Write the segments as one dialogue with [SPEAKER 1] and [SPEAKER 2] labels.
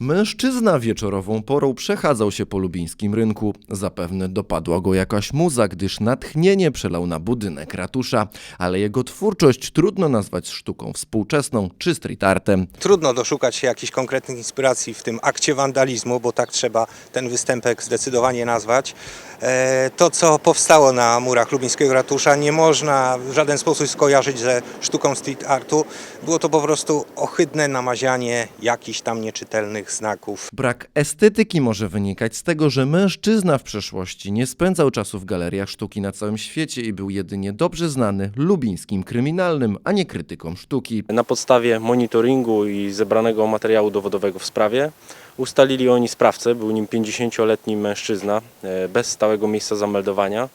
[SPEAKER 1] Mężczyzna wieczorową porą przechadzał się po lubińskim rynku. Zapewne dopadła go jakaś muza, gdyż natchnienie przelał na budynek ratusza, ale jego twórczość trudno nazwać sztuką współczesną czy street artem.
[SPEAKER 2] Trudno doszukać się jakichś konkretnych inspiracji w tym akcie wandalizmu, bo tak trzeba ten występek zdecydowanie nazwać. E, To, co powstało na murach lubińskiego ratusza, nie można w żaden sposób skojarzyć ze sztuką street artu. Było to po prostu ohydne namazianie jakichś tam nieczytelnych znaków.
[SPEAKER 1] Brak estetyki może wynikać z tego, że mężczyzna w przeszłości nie spędzał czasu w galeriach sztuki na całym świecie i był jedynie dobrze znany lubińskim kryminalnym, a nie krytykom sztuki.
[SPEAKER 3] Na podstawie monitoringu i zebranego materiału dowodowego w sprawie ustalili oni sprawcę. Był nim 50-letni mężczyzna e, bez stałego miejsca zameldowania,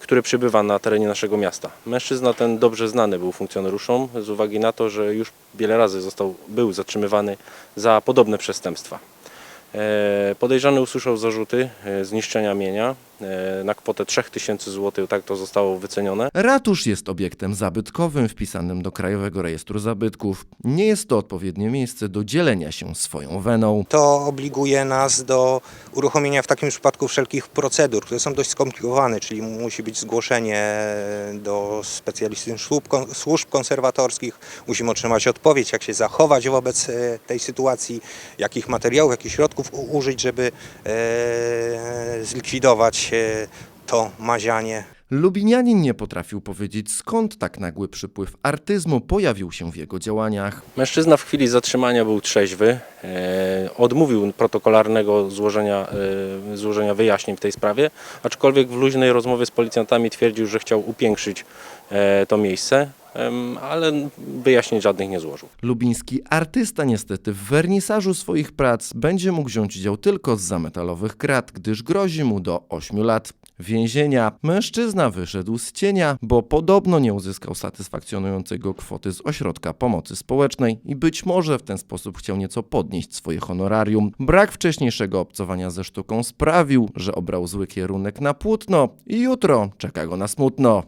[SPEAKER 3] który przybywa na terenie naszego miasta. Mężczyzna ten dobrze znany był funkcjonariuszom z uwagi na to, że już wiele razy został, był zatrzymywany za podobne przestępstwa. E, Podejrzany usłyszał zarzuty e, zniszczenia mienia e, na kwotę 3000 zł, tak to zostało wycenione.
[SPEAKER 1] Ratusz jest obiektem zabytkowym wpisanym do Krajowego Rejestru Zabytków. Nie jest to odpowiednie miejsce do dzielenia się swoją weną.
[SPEAKER 2] To obliguje nas do uruchomienia w takim przypadku wszelkich procedur, które są dość skomplikowane, czyli musi być zgłoszenie do specjalistycznych służb, kon- służb konserwatorskich, musimy otrzymać odpowiedź, jak się zachować wobec e, tej sytuacji, jakich materiałów, jakich środków użyć, żeby e, zlikwidować e, to mazianie.
[SPEAKER 1] Lubinianin nie potrafił powiedzieć skąd tak nagły przypływ artyzmu pojawił się w jego działaniach.
[SPEAKER 3] Mężczyzna w chwili zatrzymania był trzeźwy, e, odmówił protokolarnego złożenia, e, złożenia wyjaśnień w tej sprawie, aczkolwiek w luźnej rozmowie z policjantami twierdził, że chciał upiększyć e, to miejsce, ale wyjaśnień żadnych nie złożył.
[SPEAKER 1] Lubiński artysta niestety w wernisażu swoich prac będzie mógł wziąć udział tylko z zametalowych krat, gdyż grozi mu do 8 lat więzienia. Mężczyzna wyszedł z cienia, bo podobno nie uzyskał satysfakcjonującej go kwoty z ośrodka pomocy społecznej i być może w ten sposób chciał nieco podnieść swoje honorarium. Brak wcześniejszego obcowania ze sztuką sprawił, że obrał zły kierunek na płótno i jutro czeka go na smutno.